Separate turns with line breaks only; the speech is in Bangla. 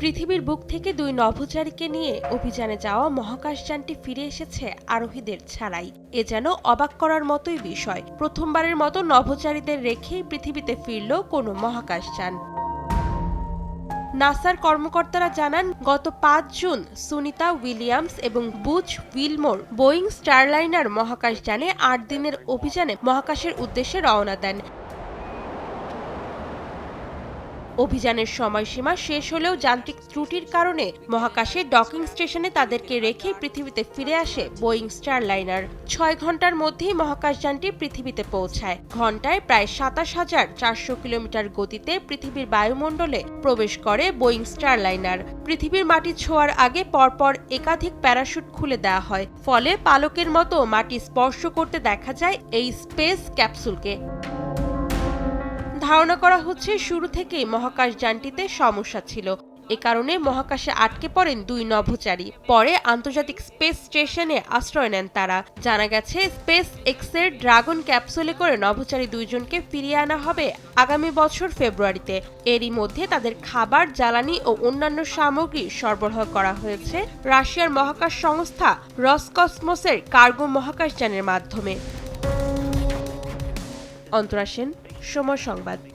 পৃথিবীর বুক থেকে দুই নভোচারীকে নিয়ে অভিযানে যাওয়া মহাকাশযানটি ফিরে এসেছে আরোহীদের ছাড়াই। এ যেন অবাক করার মতোই বিষয়। প্রথমবারের মতো নভোচারীদের রেখেই পৃথিবীতে ফিরল কোনো মহাকাশযান। নাসার কর্মকর্তারা জানান, গত পাঁচ জুন সুনিতা উইলিয়ামস এবং বুচ উইলমোর বোয়িং স্টারলাইনার মহাকাশযানে আট দিনের অভিযানে মহাকাশের উদ্দেশ্যে রওনা দেন। অভিযানের সময়সীমা শেষ হলেও যান্ত্রিক ত্রুটির কারণে মহাকাশে ডকিং স্টেশনে তাদেরকে রেখে পৃথিবীতে ফিরে আসে বোয়িং স্টারলাইনার। ছয় ঘণ্টার মধ্যেই মহাকাশযানটি পৃথিবীতে পৌঁছায়। ঘন্টায় প্রায় সাতাশ হাজার চারশো কিলোমিটার গতিতে পৃথিবীর বায়ুমণ্ডলে প্রবেশ করে বোয়িং স্টারলাইনার। পৃথিবীর মাটি ছোঁয়ার আগে পরপর একাধিক প্যারাশুট খুলে দেওয়া হয়। ফলে পালকের মতো মাটি স্পর্শ করতে দেখা যায় এই স্পেস ক্যাপসুলকে। ধারণা করা হচ্ছে শুরু থেকেই মহাকাশযানটিতে সমস্যা ছিল। এ কারণে মহাকাশে আটকে পড়েন দুই নভোচারী। পরে আন্তর্জাতিক স্পেস স্টেশনে আশ্রয় নেন তারা। জানা গেছে, স্পেস এক্সের ড্রাগন ক্যাপসুলে করে নভোচারী দুইজনকে ফিরিয়ে আনা হবে আগামী বছর ফেব্রুয়ারিতে। এরই মধ্যে তাদের খাবার, জ্বালানি ও অন্যান্য সামগ্রী সরবরাহ করা হয়েছে রাশিয়ার মহাকাশ সংস্থা রসকসমোসের কার্গো মহাকাশযানের মাধ্যমে। অন্তরা সেন সময় সংবাদ।